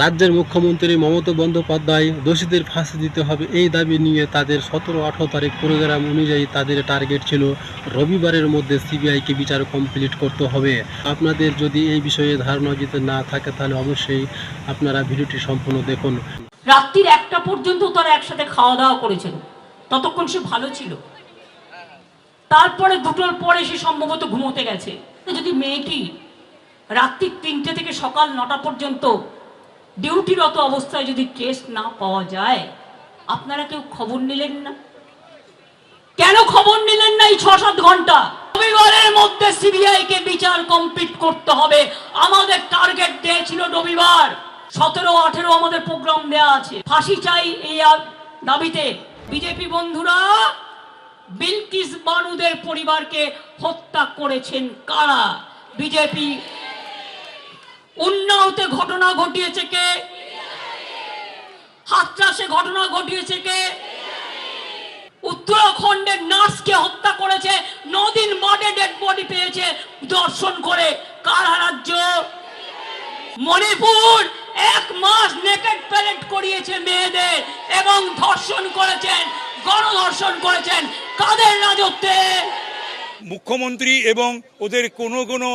রাজ্যের মুখ্যমন্ত্রী মমতা বন্দ্যোপাধ্যায় দোষীদের ফাঁসি দিতে হবে এই দাবি নিয়ে তাদের সতেরো আঠারো তারিখ প্রোগ্রাম অনুযায়ী তাদের টার্গেট ছিল রবিবারের মধ্যে সিবিআইকে বিচার কমপ্লিট করতে হবে। আপনাদের যদি এই বিষয়ে ধারণা যদি না থাকে তাহলে অবশ্যই আপনারা ভিডিওটি সম্পূর্ণ দেখুন। রাত্রির একটা পর্যন্ত তারা একসাথে খাওয়া দাওয়া করেছিল। ততক্ষণ সে ভালো ছিল। তারপরে দুটোর পরে সে সম্ভবত ঘুমোতে গেছে। যদি মেয়েটি রাত্রি তিনটে থেকে সকাল নটা পর্যন্ত ডিউটিরত অবস্থায় যদি টেস্ট না পাওয়া যায়, আপনারা কেউ খবর নিলেন না? কেন খবর নিলেন না এই ছ সাত ঘণ্টা? রবিবারের মধ্যে সিবিআই কে বিচার কমপ্লিট করতে হবে। আমাদের টার্গেট দিয়েছিল রবিবার। সতেরো, আঠেরো আমাদের প্রোগ্রাম দেয়া আছে। ফাঁসি চাই এই দাবিতে। বিজেপি বন্ধুরা, বিলকিস বানুদের পরিবারকে হত্যা করেছেন কারা? বিজেপি উন্নাওতে ঘটনা ঘটিয়েছে কে? হাতরাসে ঘটনা ঘটিয়েছে কে? উত্তরাখণ্ডের নার্সকে হত্যা করেছে, নদিন মাঠে ডেড বডি পেয়েছে, দর্শন করে কারা রাজ্য? মণিপুর, এক মাস নেকেট প্যারেড করিয়েছে মেয়েদের এবং ধর্ষণ করেছেন, গণধর্ষণ করেছেন, কাদের রাজত্বে? মুখ্যমন্ত্রী এবং ওদের কোনো কোনো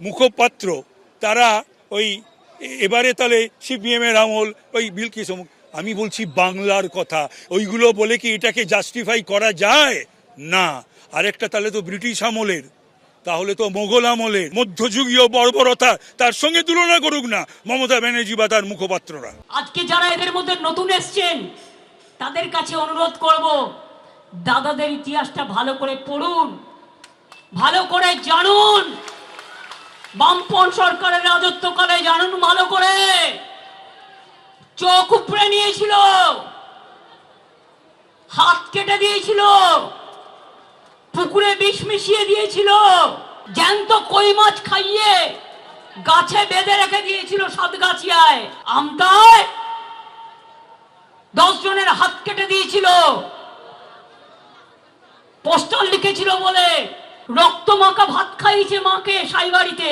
মুখপাত্র, তারা ওই, এবারে তাহলে সিপিএম এর আমল, ওই বিলকিস অমুক। আমি বলছি বাংলার কথা। ওইগুলো বলে কি এটাকে জাস্টিফাই করা যায়? না। আরেকটা তাহলে তো ব্রিটিশ আমলের, তাহলে তো মোগল আমলের, মধ্যযুগীয় বর্বরতা, তার সঙ্গে তুলনা করুক না মমতা ব্যানার্জি বা তার মুখপাত্ররা। আজকে যারা এদের মধ্যে নতুন এসছেন, তাদের কাছে অনুরোধ করব, দাদাদের ইতিহাসটা ভালো করে পড়ুন, ভালো করে জানুন। বামপন সরকারের রাজত্বকালে জানুন ভালো করে। চোখ উপড়ে নিয়েছিল। হাত কেটে দিয়েছিল। পুকুরে বিষ মিশিয়ে দিয়েছিল। জ্যান্ত কই মাছ খাইয়ে গাছে বেঁধে রেখে দিয়েছিল সাতগাছিয়ায় আমতায় দশ জনের হাত কেটে দিয়েছিল। পোস্টার লিখেছিল বলে রক্ত মাখা ভাত খাইছে মাকে সাই বাড়িতে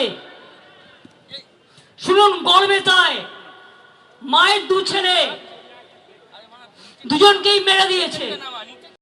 শুনুন, গর্বে তায় মায়ের দু ছেলে, দুজনকেই মেরে দিয়েছে।